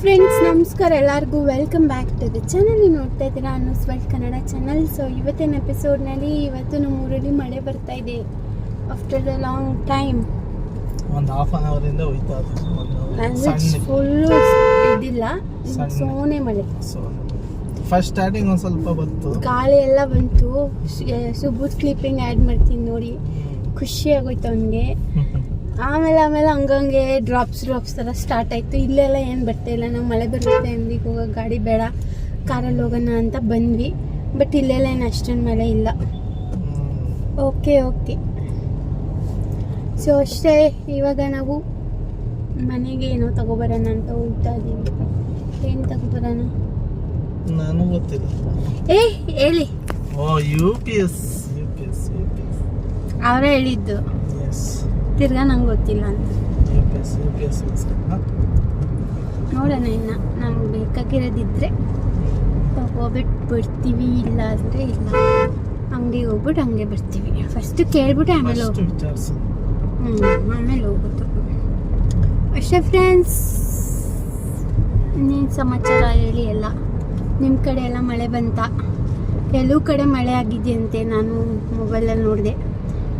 Friends ನಮಸ್ಕಾರ ಎಲ್ಲರಿಗೂ. Welcome back to the channel ನೀವು ನೋಡ್ತಾ ಇದ್ದೀರಾ ಅನ್ನೋಸ್ ವರ್ಲ್ಡ್ ಕನ್ನಡ ಚಾನಲ್ ಸೊ ಇವತ್ತಿನ ಎಪಿಸೋಡ್ನಲ್ಲಿ ಇವತ್ತು ನಮ್ಮ ಊರಲ್ಲಿ ಮಳೆ ಬರ್ತಾ ಇದೆ. ಆಫ್ಟರ್ ದ ಲಾಂಗ್ ಟೈಮ್ ಒಂದು ಹಾಫ್ ಅನ್ ಅವರ್ ಇಂದ ಹೋಯ್ತಾ ಅಂದರೆ ಫುಲ್ಲು ಇದಿಲ್ಲ. ಸೋನೆ ಮಳೆ. ಫಸ್ಟ್ ಸ್ಟಾರ್ಟಿಂಗ್ ಒಂದು ಸ್ವಲ್ಪ ಬಂತು. ಗಾಳಿ ಎಲ್ಲ ಬಂತು. ಸುಬ್ಬುದ್ ಕ್ಲಿಪ್ಪಿಂಗ್ ಆ್ಯಡ್ ಮಾಡ್ತೀನಿ ನೋಡಿ. ಖುಷಿ ಆಗೋಯ್ತು ಅವನಿಗೆ. ಆಮೇಲೆ ಆಮೇಲೆ ಹಂಗಂಗೆ ಡ್ರಾಪ್ಸ್ ಡ್ರಾಪ್ಸ್ ಥರ ಸ್ಟಾರ್ಟ್ ಆಯಿತು. ಇಲ್ಲೆಲ್ಲ ಏನು ಬರ್ತಾ ಇಲ್ಲ. ನಾವು ಮಳೆ ಬರುತ್ತೆ ಅಂದಿಗೆ ಹೋಗೋ ಗಾಡಿ ಬೇಡ ಕಾರಲ್ಲಿ ಹೋಗೋಣ ಅಂತ ಬಂದ್ವಿ. ಬಟ್ ಇಲ್ಲೆಲ್ಲ ಏನು ಅಷ್ಟೊಂದು ಮಳೆ ಇಲ್ಲ. ಓಕೆ ಓಕೆ ಸೊ ಅಷ್ಟೇ. ಇವಾಗ ನಾವು ಮನೆಗೆ ಏನೋ ತಗೋಬರೋಣ ಅಂತ ಹೋಗ್ತಾ ಇದ್ದೀವಿ ಏನು ತಗೊಬರೋಣ? ನಾನು ಗೊತ್ತಿಲ್ಲ. ಏ ಹೇಳಿ. ಓ U P S U P S U P S ಅವರೇ ಹೇಳಿದ್ದು. ಎಸ್ ತಿರ್ಗಾ ನಂಗೆ ಗೊತ್ತಿಲ್ಲ ಅಂತ. ನೋಡೋಣ ಇನ್ನು. ನಮ್ಗೆ ಬೇಕಾಗಿರೋದಿದ್ರೆ ಹೋಗ್ಬಿಟ್ಟು ಬರ್ತೀವಿ ಇಲ್ಲ ಅಂದರೆ ಇಲ್ಲ. ಅಂಗಡಿಗೆ ಹೋಗ್ಬಿಟ್ಟು ಹಂಗೆ ಬರ್ತೀವಿ. ಫಸ್ಟು ಕೇಳ್ಬಿಟ್ಟು ಆಮೇಲೆ ಹೋಗ್ಬಿಟ್ಟು ಹ್ಞೂ ಆಮೇಲೆ ಹೋಗ್ಬಿಟ್ಟು ಅಷ್ಟೇ ಫ್ರೆಂಡ್ಸ್ ಇನ್ನೇನು ಸಮಾಚಾರ ಹೇಳಿ ಎಲ್ಲ? ನಿಮ್ಮ ಕಡೆ ಎಲ್ಲ ಮಳೆ ಬಂತ? ಕೆಲವು ಕಡೆ ಮಳೆ ಆಗಿದೆಯಂತೆ ನಾನು ಮೊಬೈಲಲ್ಲಿ ನೋಡಿದೆ.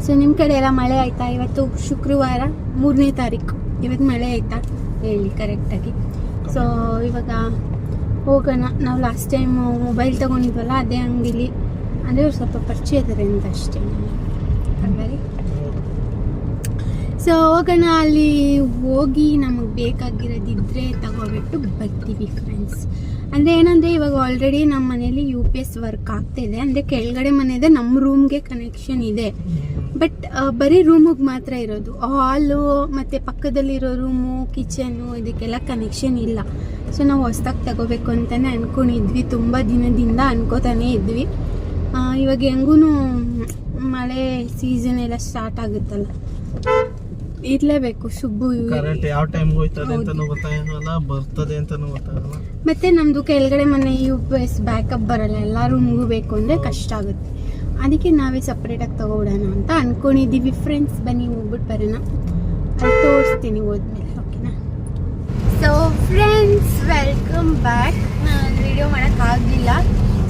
ಸೊ ನಿಮ್ಮ ಕಡೆ ಎಲ್ಲ ಮಳೆ ಆಯಿತಾ? ಇವತ್ತು ಶುಕ್ರವಾರ ಮೂರನೇ ತಾರೀಕು. ಇವತ್ತು ಮಳೆ ಆಯಿತಾ? ಹೇಳಿ ಕರೆಕ್ಟಾಗಿ ಸೊ ಇವಾಗ ಹೋಗೋಣ. ನಾವು ಲಾಸ್ಟ್ ಟೈಮ್ ಮೊಬೈಲ್ ತೊಗೊಂಡಿದ್ವಲ್ಲ, ಅದೇ ಅಂಗಡಿಲಿ. ಅಂದರೆ ಸ್ವಲ್ಪ ಪರಿಚಯ ಇದ್ದಾರೆ ಅಂತ ಅಷ್ಟೇ. ರೀ ಸೊ ಹೋಗೋಣ ಅಲ್ಲಿ ಹೋಗಿ ನಮಗೆ ಬೇಕಾಗಿರೋದಿದ್ರೆ ತಗೋಬಿಟ್ಟು ಬರ್ತೀವಿ ಫ್ರೆಂಡ್ಸ್ ಅಂದರೆ ಏನಂದರೆ ಇವಾಗ ಆಲ್ರೆಡಿ ನಮ್ಮ ಮನೇಲಿ ಯು ಪಿ ಎಸ್ ವರ್ಕ್ ಆಗ್ತಾಯಿದೆ ಅಂದರೆ ಕೆಳಗಡೆ ಮನೆದೆ ನಮ್ಮ ರೂಮ್ಗೆ ಕನೆಕ್ಷನ್ ಇದೆ. ಬಟ್ ಬರೀ ರೂಮಿಗೆ ಮಾತ್ರ ಇರೋದು. ಹಾಲು ಮತ್ತು ಪಕ್ಕದಲ್ಲಿರೋ ರೂಮು ಕಿಚನ್ನು ಇದಕ್ಕೆಲ್ಲ ಕನೆಕ್ಷನ್ ಇಲ್ಲ. ಸೊ ನಾವು ಹೊಸ್ದಾಗಿ ತಗೋಬೇಕು ಅಂತಲೇ ಅಂದ್ಕೊಂಡಿದ್ವಿ ತುಂಬ ದಿನದಿಂದ ಅನ್ಕೋತಾನೆ ಇದ್ವಿ. ಇವಾಗ ಹೆಂಗೂ ಮಳೆ ಸೀಸನ್ ಎಲ್ಲ ಸ್ಟಾರ್ಟ್ ಆಗುತ್ತಲ್ಲ. ಇರಲೇಬೇಕು ಸುಬ್ಬು ಕರೆಂಟ್ ಯಾವ ಟೈಮ್ ಹೋಯ್ತದೆ ಅಂತಾನೂ ಅಂತಾನು ಗೊತ್ತಾಗಲ್ಲ ಬರ್ತದೆ ಅಂತಾನೂ ಗೊತ್ತಾಗಲ್ಲ ಮತ್ತೆ ನಮ್ದು ಕೆಳಗಡೆ ಮನೆ ಯು ಪಿ ಎಸ್ ಬ್ಯಾಕಪ್ ಬರಲ್ಲ ಎಲ್ಲರೂ ಮುಗಬೇಕು ಅಂದ್ರೆ ಅಂದರೆ ಕಷ್ಟ ಆಗುತ್ತೆ. ಅದಕ್ಕೆ ನಾವೇ ಸಪ್ರೇಟಾಗಿ ತಗೊಬಿಡೋಣ ಅಂತ ಅನ್ಕೊಂಡಿದ್ದೀವಿ ಫ್ರೆಂಡ್ಸ್ ಬನ್ನಿ ಹೋಗ್ಬಿಟ್ಟು ಬರೋಣ. ಅಲ್ಲಿ ತೋರಿಸ್ತೀನಿ ಹೋದ್ಮೇಲೆ ಓಕೆನಾ ಸೊ ಫ್ರೆಂಡ್ಸ್ ವೆಲ್ಕಮ್ ಬ್ಯಾಕ್ ನಾನು ವಿಡಿಯೋ ಮಾಡೋಕ್ಕಾಗಲಿಲ್ಲ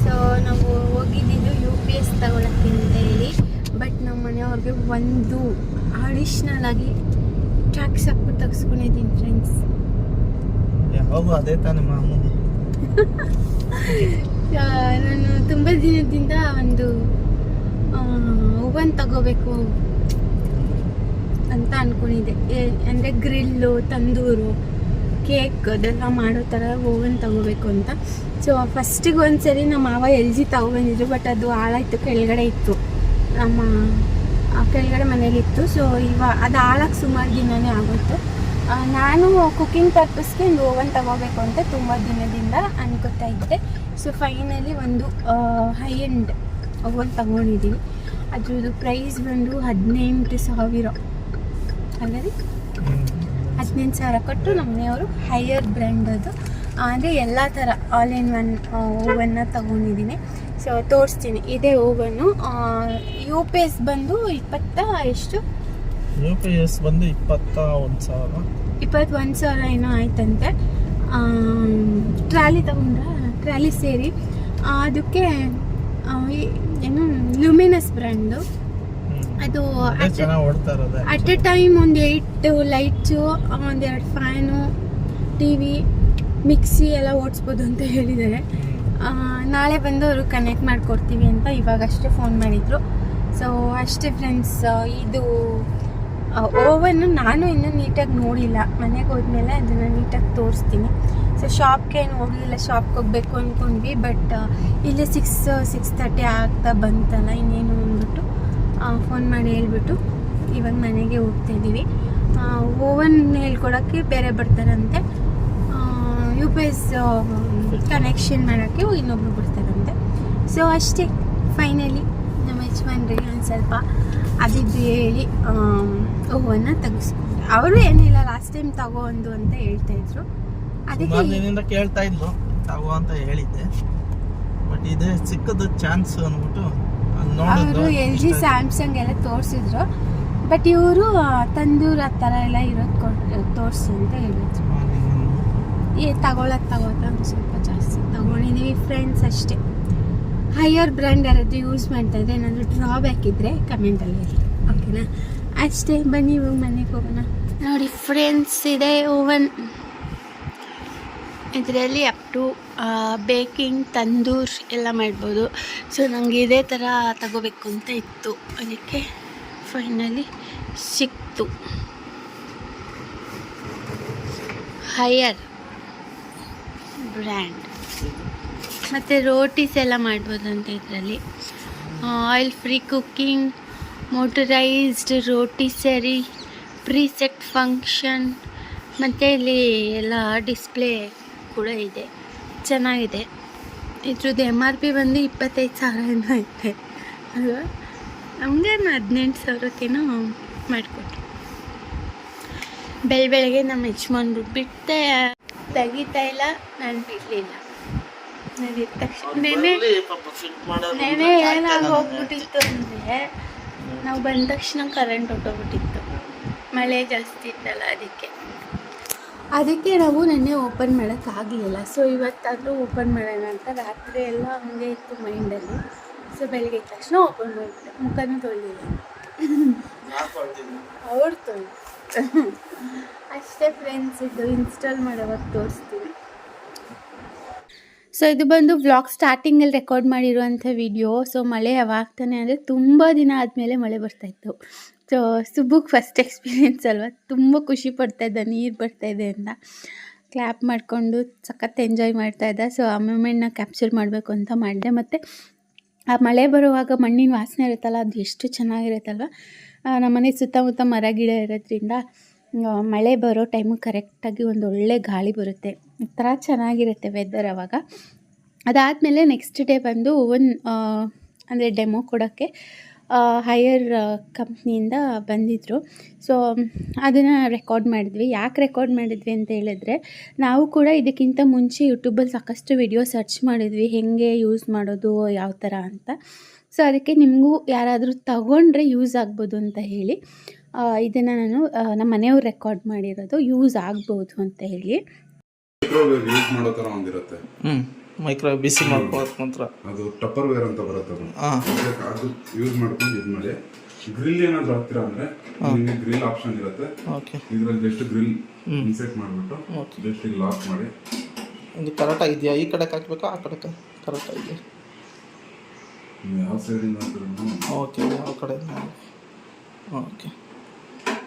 ಸೊ ನಾವು ಹೋಗಿದ್ದು ಯು ಪಿ ಎಸ್ ತಗೊಳಕ್ಕೆ ಅಂತ ಹೇಳಿ ಬಟ್ ನಮ್ಮ ಮನೆಯವ್ರಿಗೆ ಒಂದು ಅಡಿಷ್ನಲ್ ಆಗಿ ಟ್ಯಾಕ್ಸ್ ಹಾಕ್ಬಿಟ್ಟು ತೆಗೆಸ್ಕೊಂಡಿದ್ದೀನಿ ಫ್ರೆಂಡ್ಸ್ ಯಾವಾಗೂ ಅದೇ ತಾನೇ ಮಾಮೂಲಿ. ನಾನು ತುಂಬ ದಿನದಿಂದ ಒಂದು ಓವನ್ ತಗೋಬೇಕು ಅಂತ ಅನ್ಕೊಂಡಿದ್ದೆ. ಅಂದರೆ ಗ್ರಿಲ್ಲು ತಂದೂರು ಕೇಕ್ ಅದೆಲ್ಲ ಮಾಡೋ ಥರ ಓವನ್ ತಗೋಬೇಕು ಅಂತ. ಸೊ ಫಸ್ಟಿಗೆ ಒಂದ್ಸರಿ ನಮ್ಮ ಮಾವ ಎಲ್ ಜಿ ತಗೊಬಂದಿದ್ರು ಬಟ್ ಅದು ಹಾಳಾಯ್ತು ಕೆಳಗಡೆ ಇತ್ತು. ನಮ್ಮ ಕೆಳಗಡೆ ಮನೇಲಿತ್ತು ಸೊ ಇವಾಗ ಅದು ಹಾಳಾಗಿ ಸುಮಾರು ದಿನವೇ ಆಗುತ್ತೆ ನಾನು ಕುಕಿಂಗ್ ಪರ್ಪಸ್ಗೆ ಒಂದು ಓವನ್ ತಗೋಬೇಕು ಅಂತ ತುಂಬ ದಿನದಿಂದ ಅನ್ಕೋತಾ ಇದ್ದೆ. ಸೊ ಫೈನಲಿ ಒಂದು ಹೈ ಎಂಡ್ ಓವನ್ ತಗೊಂಡಿದ್ದೀನಿ ಅದ್ರದ್ದು ಪ್ರೈಸ್ ಬಂದು ಹದಿನೆಂಟು ಸಾವಿರ. ಅಲ್ಲ ರೀ? ಹದಿನೆಂಟು ಸಾವಿರ ಕೊಟ್ಟು ನಮ್ಮ ಮನೆಯವರು ಹೈಯರ್ ಬ್ರ್ಯಾಂಡ್ ಅದು. ಅಂದರೆ ಎಲ್ಲ ಥರ ಆಲ್ ಇನ್ ಒನ್ ಓವನ್ನ ತಗೊಂಡಿದ್ದೀನಿ. ಸೊ ತೋರಿಸ್ತೀನಿ. ಇದೇ ಓವನ್ನು ಯು ಪಿ ಎಸ್ ಬಂದು ಇಪ್ಪತ್ತ ಎಷ್ಟು? ಯು ಪಿ ಎಸ್ ಬಂದು ಇಪ್ಪತ್ತ ಒಂದು ಸಾವಿರ. ಇಪ್ಪತ್ತೊಂದು ಸಾವಿರ ಏನೋ ಆಯ್ತಂತೆ. ಟ್ರಾಲಿ ತಗೊಂಡ್ರ? ಟ್ರಾಲಿ ಸೇರಿ. ಅದಕ್ಕೆ ಏನು ಲುಮಿನಸ್ ಬ್ರ್ಯಾಂಡು ಅದು ಅಟ್ ಎ ಟೈಮ್ ಒಂದು ಏಯ್ಟ್ ಲೈಟ್ಸು ಒಂದೆರಡು ಫ್ಯಾನು ಟಿ ವಿ ಮಿಕ್ಸಿ ಎಲ್ಲ ಓಡಿಸ್ಬೋದು ಅಂತ ಹೇಳಿದ್ದಾರೆ. ನಾಳೆ ಬಂದು ಅವರು ಕನೆಕ್ಟ್ ಮಾಡಿಕೊಡ್ತೀವಿ ಅಂತ ಇವಾಗಷ್ಟೇ ಫೋನ್ ಮಾಡಿದರು. ಸೊ ಅಷ್ಟೇ ಫ್ರೆಂಡ್ಸ್ ಇದು ಓವನ್ನು ನಾನು ಇನ್ನೂ ನೀಟಾಗಿ ನೋಡಿಲ್ಲ. ಮನೆಗೆ ಹೋದ್ಮೇಲೆ ಅದನ್ನು ನೀಟಾಗಿ ತೋರಿಸ್ತೀನಿ. ಸೊ ಶಾಪ್ಗೆ ಏನು ಹೋಗಲಿಲ್ಲ ಶಾಪ್ಗೆ ಹೋಗಬೇಕು ಅಂದ್ಕೊಂಡ್ವಿ ಬಟ್ ಇಲ್ಲೇ ಸಿಕ್ಸ್ ಸಿಕ್ಸ್ ತರ್ಟಿ ಆಗ್ತಾ ಬಂತಲ್ಲ, ಇನ್ನೇನು ಅಂದ್ಬಿಟ್ಟು ಫೋನ್ ಮಾಡಿ ಹೇಳ್ಬಿಟ್ಟು ಇವಾಗ ಮನೆಗೆ ಹೋಗ್ತಾ ಇದ್ದೀವಿ ಓವನ್ ಹೇಳ್ಕೊಡೋಕ್ಕೆ ಬೇರೆ ಬರ್ತಾರಂತೆ. ಯು ಪಿ ಎಸ್ ಕನೆಕ್ಷನ್ ಮಾಡೋಕ್ಕೆ ಇನ್ನೊಬ್ರು ಬರ್ತಾರಂತೆ. ಸೊ ಅಷ್ಟೇ ಫೈನಲಿ ನಮ್ಮ ಯಜಮಾನ್ರಿಗೆ ಒಂದು ಸ್ವಲ್ಪ ಅದಿದ್ದು ಹೇಳಿ ಹೂವನ್ನು ತೆಗೆಸ್ಕೊಂಡೆ. ಅವರು ಏನಿಲ್ಲ ಲಾಸ್ಟ್ ಟೈಮ್ ತಗೋ ಒಂದು ಅಂತ ಹೇಳ್ತಾ ಇದ್ರು. ಅದಕ್ಕೆ ಕೇಳ್ತಾ ಇದ್ಲು ತಗೋ ಅಂತ ಹೇಳಿದ್ದೆ. ಬಟ್ ಇದೆ ಸಿಕ್ಕದ ಚಾನ್ಸ್ ಅಂದ್ಬಿಟ್ಟು ಅದ್ ಅವರು ಎಲ್ ಜಿ ಸ್ಯಾಮ್ಸಂಗ್ ಎಲ್ಲ ತೋರಿಸಿದ್ರು. ಬಟ್ ಇವರು ತಂದೂರ್ ಆ ಥರ ಎಲ್ಲ ಇರೋದು ಕೊಟ್ಟು ತೋರಿಸಿ ಅಂತ ಹೇಳಿದ್ರು. ತಗೊಳಕ್ ತಗೋತ ಒಂದು ಸ್ವಲ್ಪ ಜಾಸ್ತಿ. ತಗೊಂಡಿದ್ದೀವಿ ಫ್ರೆಂಡ್ಸ್ ಅಷ್ಟೇ. ಹೈಯರ್ ಬ್ರ್ಯಾಂಡ್ ಯಾರಾದರೂ ಯೂಸ್ ಮಾಡ್ತಾ ಇದ್ರೆ ಏನಾದರೂ ಡ್ರಾಬ್ಯಾಕ್ ಇದ್ದರೆ ಕಮೆಂಟಲ್ಲಿ ಹೇಳಿ. ಓಕೆನಾ ಅಷ್ಟೇ, ಬನ್ನಿ ಇವಾಗ ಮನೆಗೆ ಹೋಗೋಣ. ನೋಡಿ ಫ್ರೆಂಡ್ಸ್ ಇದೆ, ಓವನ್. ಇದರಲ್ಲಿ ಅಪ್ ಟು ಬೇಕಿಂಗ್ ತಂದೂರ್ ಎಲ್ಲ ಮಾಡ್ಬೋದು. ಸೊ ನನಗೆ ಇದೇ ಥರ ತಗೋಬೇಕು ಅಂತ ಇತ್ತು. ಅದಕ್ಕೆ ಫೈನಲಿ ಸಿಕ್ತು. Haier brand. ಮತ್ತು ರೋಟೀಸ್ ಎಲ್ಲ ಮಾಡ್ಬೋದಂತೆ ಇದರಲ್ಲಿ. Oil free cooking motorised roti ಸರಿ ಪ್ರೀಸೆಟ್ ಫಂಕ್ಷನ್ ಮತ್ತು ಇಲ್ಲಿ ಎಲ್ಲ ಡಿಸ್ಪ್ಲೇ ಕೂಡ ಇದೆ. ಚೆನ್ನಾಗಿದೆ. ಇದ್ರದ್ದು ಎಂ ಆರ್ ಪಿ ಬಂದು ಇಪ್ಪತ್ತೈದು ಸಾವಿರ ಏನೋ ಐತೆ. ಅಲ್ವಾ? ನಮಗೆ ಹದಿನೆಂಟು ಸಾವಿರಕ್ಕೇನೋ ಮಾಡಿಕೊಟ್ರು. ಬೆಳ ಬೆಳಗ್ಗೆ ನಮ್ಮ ಯಜಮಾನ್ರು ಬಿಟ್ಟೆ ತೆಗಿತಾ ಇಲ್ಲ ನಾನು ಬಿಡಲಿಲ್ಲ. ಇದ್ದ ತಕ್ಷಣ ನೆನೆ ನೆನೆ ಏನಾಗಿ ಹೋಗ್ಬಿಟ್ಟಿತ್ತು ಅಂದರೆ ನಾವು ಬಂದ ತಕ್ಷಣ ಕರೆಂಟ್ ಹೊಟ್ಟೋಗ್ಬಿಟ್ಟಿತ್ತು ಮಳೆ ಜಾಸ್ತಿ ಇತ್ತಲ್ಲ ಅದಕ್ಕೆ. ಅದಕ್ಕೆ ನಾವು ನೆನ್ನೆ ಓಪನ್ ಮಾಡೋಕ್ಕಾಗಲಿಲ್ಲ ಸೊ ಇವತ್ತಾದರೂ ಓಪನ್ ಮಾಡೋಣ ಅಂತ ರಾತ್ರಿ ಎಲ್ಲ ಹಂಗೆ ಇತ್ತು ಮೈಂಡಲ್ಲಿ ಸೊ ಬೆಳಿಗ್ಗೆ ಎದ್ದ ತಕ್ಷಣ ಓಪನ್ ಮಾಡಿಬಿಟ್ಟೆ ಮುಖನೂ ತೊಳಿಲಿಲ್ಲ ಅವ್ರು ತೊಳಿ ಅಷ್ಟೇ ಫ್ರೆಂಡ್ಸ್ ಇದು ಇನ್ಸ್ಟಾಲ್ ಮಾಡೋವಾಗ ತೋರಿಸ್ತೀನಿ ಸೊ ಇದು ಬಂದು ವ್ಲಾಗ್ ಸ್ಟಾರ್ಟಿಂಗಲ್ಲಿ ರೆಕಾರ್ಡ್ ಮಾಡಿರುವಂಥ ವಿಡಿಯೋ ಸೊ ಮಳೆ ಯಾವಾಗ್ತಾನೆ ಅಂದರೆ ತುಂಬ ದಿನ ಆದಮೇಲೆ ಮಳೆ ಬರ್ತಾಯಿತ್ತು ಸೊ ಸುಬ್ಬುಗೆ ಫಸ್ಟ್ ಎಕ್ಸ್ಪೀರಿಯೆನ್ಸ್ ಅಲ್ವಾ? ತುಂಬ ಖುಷಿ ಇದ್ದ, ನೀರು ಬರ್ತಾಯಿದೆ ಅಂತ. ಕ್ಲ್ಯಾಪ್ ಮಾಡಿಕೊಂಡು ಸಖತ್ ಎಂಜಾಯ್ ಮಾಡ್ತಾಯಿದ್ದ ಸೊ ಆ ಮೂಮೆಂಟ್ನ ಕ್ಯಾಪ್ಚರ್ ಮಾಡಬೇಕು ಅಂತ ಮಾಡಿದೆ. ಮತ್ತು, ಆ ಮಳೆ ಬರುವಾಗ ಮಣ್ಣಿನ ವಾಸನೆ ಇರುತ್ತಲ್ಲ, ಅದು ಎಷ್ಟು ಚೆನ್ನಾಗಿರುತ್ತಲ್ವ? ನಮ್ಮ ಮನೆ ಸುತ್ತಮುತ್ತ ಮರ, ಗಿಡ ಇರೋದ್ರಿಂದ ಮಳೆ ಬರೋ ಟೈಮು ಕರೆಕ್ಟಾಗಿ ಒಂದು ಒಳ್ಳೆ ಗಾಳಿ ಬರುತ್ತೆ. ಒಂಥರ ಚೆನ್ನಾಗಿರುತ್ತೆ ವೆದರ್ ಅವಾಗ. ಅದಾದಮೇಲೆ ನೆಕ್ಸ್ಟ್ ಡೇ ಬಂದು ಒನ್ ಅಂದರೆ ಡೆಮೋ ಕೊಡೋಕ್ಕೆ ಹೈಯರ್ ಕಂಪ್ನಿಯಿಂದ ಬಂದಿದ್ದರು ಸೊ ಅದನ್ನು ರೆಕಾರ್ಡ್ ಮಾಡಿದ್ವಿ. ಯಾಕೆ ರೆಕಾರ್ಡ್ ಮಾಡಿದ್ವಿ ಅಂತ ಹೇಳಿದ್ರೆ, ನಾವು ಕೂಡ ಇದಕ್ಕಿಂತ ಮುಂಚೆ ಯೂಟ್ಯೂಬಲ್ಲಿ ಸಾಕಷ್ಟು ವಿಡಿಯೋ ಸರ್ಚ್ ಮಾಡಿದ್ವಿ. ಹೇಗೆ ಯೂಸ್ ಮಾಡೋದು, ಯಾವ ಥರ ಅಂತ. ಸೊ ಅದಕ್ಕೆ ನಿಮಗೂ ಯಾರಾದರೂ ತಗೊಂಡ್ರೆ ಯೂಸ್ ಆಗ್ಬೋದು ಅಂತ ಹೇಳಿ. ಇದನ್ನು ನಾನು ನಮ್ಮ ಮನೆಯವ್ರು ರೆಕಾರ್ಡ್ ಮಾಡಿರೋದು ಯೂಸ್ ಆಗ್ಬೋದು ಅಂತ ಹೇಳಿ. ಮೈಕ್ರೋವೇವ್ ಯೂಸ್ ಮಾಡೋ ಥರ ಒಂದಿರುತ್ತೆ. ಹ್ಞೂ ಮೈಕ್ರೋ ಬಿಸಿ ಮಾಡ್ಕೊಳ್ಳೋಕೆ ಮಾತ್ರ. ಅದು ಟಪ್ಪರ್ ವೇರ್ ಅಂತ ಬರುತ್ತೆ ಅದು. ಹಾಂ. ಅದಕ್ಕೆ ಅದು ಯೂಸ್ ಮಾಡ್ಕೊಂಡು ಇದು ಮಾಡಿ. ಗ್ರಿಲ್ ಏನಾದ್ರು ಹಾಕ್ತೀರಾ ಅಂದ್ರೆ ನಿಮಗೆ ಗ್ರಿಲ್ ಆಪ್ಷನ್ ಇರುತ್ತೆ. ಓಕೆ ಇದ್ರಲ್ಲಿ ಜಸ್ಟ್ ಗ್ರಿಲ್ ಇನ್ಸೆಟ್ ಮಾಡಿಬಿಟ್ಟು. ಜಸ್ಟ್ ಇಲ್ಲಿ ಲಾಕ್ ಮಾಡಿ. ಇದು ಕರೆಕ್ಟಾಗಿದೆಯಾ ಈ ಕಡೆಗೆ ಹಾಕ್ಬೇಕಾ? ಆ ಕಡೆ ಕರೆಕ್ಟ್ ಆಗಿದೆ ಯಾವ ಸೈಡಿಂದ ಓಕೆ ಯಾವ ಕಡೆ ಓಕೆ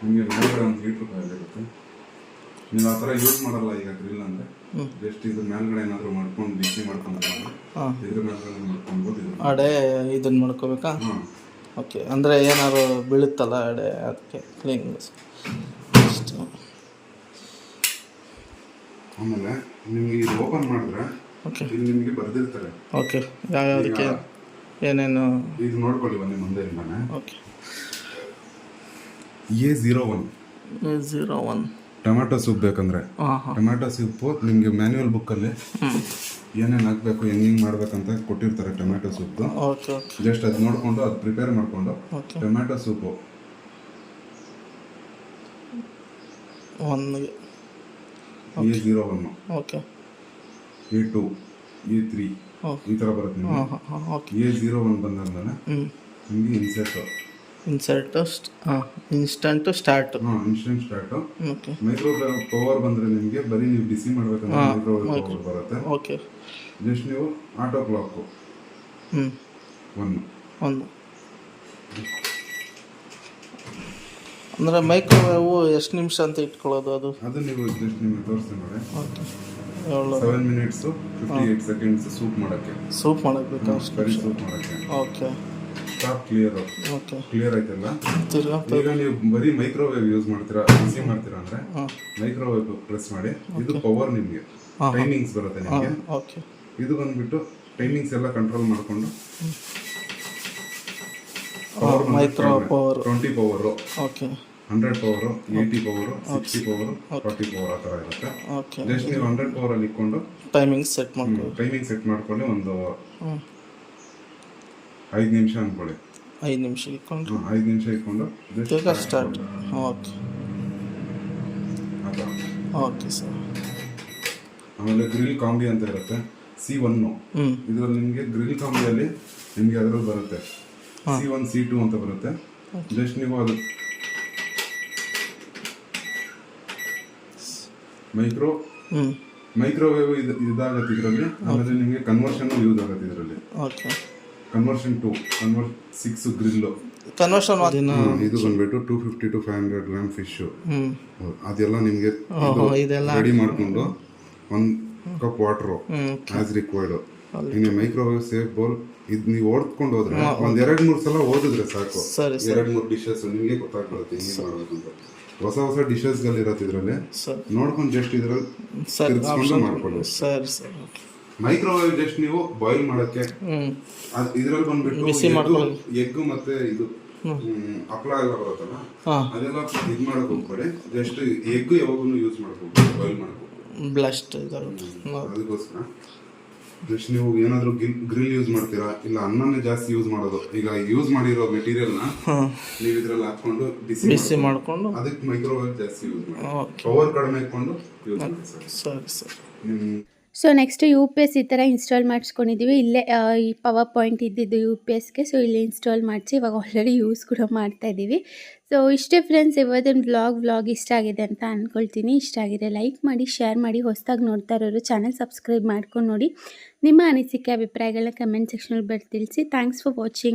ನಿಮಗೆ ಮೇಲ್ಗಡೆ ಒಂದು ಲೀಟ್ರ್ ಕಾಯಿಲ್ ನೀವು ಆ ಥರ ಯೂಸ್ ಮಾಡಲ್ಲ ಈಗ ಗ್ರಿಲ್ ಅಂದ್ರೆ. ಜಸ್ಟ್ ಇದು ಮೇಲ್ಗಡೆ ಏನಾದರೂ ಮಾಡ್ಕೊಂಡು ಬಿಸಿ ಮಾಡ್ಕೊಂಡು ಹಾಂ. ಇದ್ರ ಮೇಲ್ಗಡೆ ಮಾಡ್ಕೊಳ್ಬೋದು ಇದು ಅಡೆ ಇದನ್ನ ಮಾಡ್ಕೋಬೇಕಾ? ಹಾಂ. ಓಕೆ ಅಂದರೆ ಏನಾದ್ರು ಬೀಳುತ್ತಲ್ಲ ಅಡೆ ಅದಕ್ಕೆ ಕ್ಲೀನ್ ಅಷ್ಟು. ಆಮೇಲೆ ನಿಮಗೆ ಇದು ಓಪನ್ ಮಾಡಿದ್ರೆ ಓಕೆ ಇಲ್ಲಿ ನಿಮಗೆ ಬರ್ದಿರ್ತಾರೆ. ಓಕೆ ಯಾವ್ಯಾವುದಕ್ಕೆ ಏನೇನು? ಇದು ನೋಡ್ಕೊಳ್ಳಿ ಬನ್ನಿ ಮುಂದೆ ಇಲ್ಲ okay A zero one zero one tomato soup ಬೇಕಂದ್ರೆ. ಟೊಮ್ಯಾಟೊ ಸೂಪು ನಿಮಗೆ ಮ್ಯಾನ್ಯುವಲ್ ಬುಕ್ಕಲ್ಲಿ ಏನೇನು ಹಾಕಬೇಕು ಹೆಂಗೆ ಹೆಂಗೆ ಮಾಡ್ಬೇಕಂತ ಕೊಟ್ಟಿರ್ತಾರೆ ಟೊಮ್ಯಾಟೊ ಸೂಪ್. ಜಸ್ಟ್ ಅದು ನೋಡಿಕೊಂಡು ಅದು ಪ್ರಿಪೇರ್ ಮಾಡಿಕೊಂಡು tomato soup. One A zero one okay. A two A three ಈ ಥರ ಬರುತ್ತೆ ನಿಮಗೆ. ಎ ಝೀರೋ ಒನ್ ಬಂದಾದ್ಮೇಲೆ ನಿಮಗೆ ಇನ್ಸೆಟ್ ಇನ್ಸರ್ಟು ಇನ್ಸ್ಟಂಟ್ ಸ್ಟಾರ್ಟ್ ಹಾಂ instant start okay microwave power ಬಂದರೆ ನಿಮಗೆ ಬರೀ ನೀವು ಬಿಸಿ ಮಾಡ್ಬೇಕಂದ್ರೆ ಹಾ, ಮೈಕ್ರೋವೇವ್ micro- ಪವರ್ ಬರುತ್ತೆ. ಓಕೆ ಜಸ್ಟ್ ನೀವು ಆಟೋ ಕ್ಲಾಕು ಹ್ಞೂ ಒಂದು. ಒಂದು. ಅಂದರೆ ಮೈಕ್ರೋವೇವ್ ಎಷ್ಟು ನಿಮಿಷ ಅಂತ ಇಟ್ಕೊಳ್ಳೋದು ಅದು? ಅದು ನೀವು ಜಸ್ಟ್ ನಿಮಗೆ ತೋರಿಸ್ತೀನಿ ನೋಡಿ. Okay seven minutes fifty eight seconds soup ಮಾಡೋಕ್ಕೆ. ಸೂಪ್ ಮಾಡೋಕ್ಕೆ ಅಷ್ಟು ಬರೀ ನಿಮಿಷ? ಸೂಪ್ ಮಾಡೋಕ್ಕೆ. Okay top clear okay clear ಆಯ್ತಲ್ಲ? ಈಗ ನೀವು ಬರೀ ಮೈಕ್ರೋವೇವ್ ಯೂಸ್ ಮಾಡ್ತೀರಾ ಬಿಸಿ ಮಾಡ್ತೀರಾ ಅಂದ್ರೆ ಮೈಕ್ರೋವೇವ್ ಪ್ರೆಸ್ ಮಾಡಿ ಇದು ಪವರ್ ನಿಮಗೆ. ಟೈಮಿಂಗ್ಸ್ ಬರುತ್ತೆ ನಿಮಗೆ. ಓಕೆ ಇದು ಬಂದ್ಬಿಟ್ಟು ಟೈಮಿಂಗ್ಸ್ ಎಲ್ಲ ಕಂಟ್ರೋಲ್ ಮಾಡಿಕೊಂಡು micro power twenty power okay hundred power eighty power sixty power forty power ಆ ಥರ ಇರುತ್ತೆ. ಓಕೆ ಜಸ್ಟ್ ನೀವು ಹಂಡ್ರೆಡ್ ಪವರಲ್ಲಿ ಇಟ್ಕೊಂಡು ಟೈಮಿಂಗ್ ಸೆಟ್ ಮಾಡಿ ಟೈಮಿಂಗ್ ಸೆಟ್ ಮಾಡ್ಕೊಂಡು ಒಂದು ಐದು ನಿಮಿಷ ಅಂದ್ಕೊಳ್ಳಿ. ಐದು ನಿಮಿಷ ಇಟ್ಕೊಂಡು. ಐದು ನಿಮಿಷ ಇಟ್ಕೊಂಡು ಬೇಗ ಸ್ಟಾರ್ಟ್. ಓಕೆ ಓಕೆ ಸರ್ ಆಮೇಲೆ ಗ್ರಿಲ್ ಕಾಂಬಿ ಅಂತ ಇರುತ್ತೆ. ಸಿ ಒನ್ನು ಇದರಲ್ಲಿ ನಿಮಗೆ ಗ್ರಿಲ್ ಕಾಂಬಿಯಲ್ಲಿ ನಿಮಗೆ ಅದರಲ್ಲಿ ಬರುತ್ತೆ. ಸಿ ಒನ್ ಸಿ ಟು ಅಂತ ಬರುತ್ತೆ. ಜಸ್ಟ್ ನೀವು ಅದು ಮೈಕ್ರೋ ಮೈಕ್ರೋವೇವ್ ಇದು ಇದಾಗತ್ತೆ ಇದರಲ್ಲಿ. ಆಮೇಲೆ ನಿಮಗೆ ಕನ್ವರ್ಷನ್ ಯೂಸ್ ಆಗುತ್ತೆ ಇದರಲ್ಲಿ. Okay conversion to convert six grill conversion ಇದು ಬಂದ್ಬಿಟ್ಟು two fifty to five hundred gram fish ಅದೆಲ್ಲ ನಿಮಗೆ ಇದೆಲ್ಲ ರೆಡಿ ಮಾಡ್ಕೊಂಡು ಒಂದು ಕಪ್ ವಾಟ್ರು ಆಸ್ ರಿಕ್ವೈರ್ಡ್ ನಿಮಗೆ ಮೈಕ್ರೋವೇವ್ ಸೇಫ್ ಬೌಲ್ ಇದು ನೀವು ಓದ್ಕೊಂಡು ಹೋದ್ರೆ ಒಂದ್ ಎರಡ್ ಮೂರ್ ಸಲ ಓದಿದ್ರೆ ಸಾಕು. ಎರಡು ಎರಡ್ ಮೂರ್ ಡಿಶಸ್ ನಿಮಗೆ ಗೊತ್ತಾಗ್ಬಿಡುತ್ತೆ ಹಿಂಗೆ ಮಾಡ್ಬೇಕು ಅಂತ. ಹೊಸ ಹೊಸ ಡಿಶಸ್ಗಳು ಇರತ್ತೆ ಇದ್ರಲ್ಲಿ. ಸರ್. ನೋಡ್ಕೊಂಡು ಜಸ್ಟ್ ಇದ್ರಲ್ಲಿ ಮಾಡ್ಕೊಳ್ಳಿ. ಸರಿ ಸರ್ ಮೈಕ್ರೋವೇವ್ ಜಸ್ಟ್ ನೀವು ಬಾಯ್ಲ್ ಮಾಡಕ್ಕೆ ಇದ್ರಲ್ಲಿ ಬಂದ್ಬಿಟ್ಟು. ಎಗ್ ಮತ್ತೆ ಇದು ಹಪ್ಪಳ ಹಪ್ಳ ಎಲ್ಲ ಬರುತ್ತಲ್ಲ ಅದೆಲ್ಲ ಇದು ಮಾಡಕ್ ಹೋಗ್ಬೇಡಿ. ಜಸ್ಟ್ ಎಗ್ ಯಾವಾಗೂ ಯೂಸ್ ಮಾಡಕ್ ಹೋಗ್ಬೇಡಿ ಬಾಯ್ಲ್ ಮಾಡಕ್ ಬ್ಲಸ್ಟ್ ಅದಕ್ಕೋಸ್ಕರ. ಜಸ್ಟ್ ನೀವು ಏನಾದರೂ ಗ್ರಿಲ್ ಯೂಸ್ ಮಾಡ್ತೀರಾ ಇಲ್ಲ ಅನ್ನನೇ ಜಾಸ್ತಿ ಯೂಸ್ ಮಾಡೋದು ಈಗ ಯೂಸ್ ಮಾಡಿರೋ ಮೆಟೀರಿಯಲ್ನ ನೀವು ಇದ್ರಲ್ಲಿ ಹಾಕೊಂಡು ಬಿಸಿ ಬಿಸಿ ಮಾಡ್ಕೊಂಡು. ಅದಕ್ಕೆ ಮೈಕ್ರೋವೇವ್ ಜಾಸ್ತಿ ಯೂಸ್ ಮಾಡಿ. ಪವರ್ ಕಡಿಮೆ ಇಟ್ಕೊಂಡು ಯೂಸ್ ಮಾಡಿ ಸರ್. ಸರಿ sir. So next U P S ಈ ಥರ ಇನ್ಸ್ಟಾಲ್ ಮಾಡಿಸ್ಕೊಂಡಿದ್ದೀವಿ ಇಲ್ಲೇ ಈ ಪವರ್ ಪಾಯಿಂಟ್ ಇದ್ದಿದ್ದು ಯು ಪಿ ಎಸ್ಗೆ ಸೊ ಇಲ್ಲಿ ಇನ್ಸ್ಟಾಲ್ ಮಾಡಿಸಿ ಇವಾಗ ಆಲ್ರೆಡಿ ಯೂಸ್ ಕೂಡ ಮಾಡ್ತಾ ಇದ್ದೀವಿ ಸೊ ಇಷ್ಟೇ ಫ್ರೆಂಡ್ಸ್ ಇವತ್ತಿನ ವ್ಲಾಗ್ ವ್ಲಾಗ್ ಇಷ್ಟ ಆಗಿದೆ ಅಂತ ಅಂದ್ಕೊಳ್ತೀನಿ ಇಷ್ಟ ಆಗಿದೆ ಲೈಕ್ ಮಾಡಿ ಶೇರ್ ಮಾಡಿ, ಹೊಸದಾಗಿ ನೋಡ್ತಾ ಇರೋರು ಚಾನಲ್ ಸಬ್ಸ್ಕ್ರೈಬ್ ಮಾಡ್ಕೊಂಡು ನೋಡಿ. ನಿಮ್ಮ ಅನಿಸಿಕೆ ಅಭಿಪ್ರಾಯಗಳನ್ನ ಕಮೆಂಟ್ ಸೆಕ್ಷನಲ್ಲಿ ಬರ್ತಿಳಿಸಿ ಥ್ಯಾಂಕ್ಸ್ ಫಾರ್ ವಾಚಿಂಗ್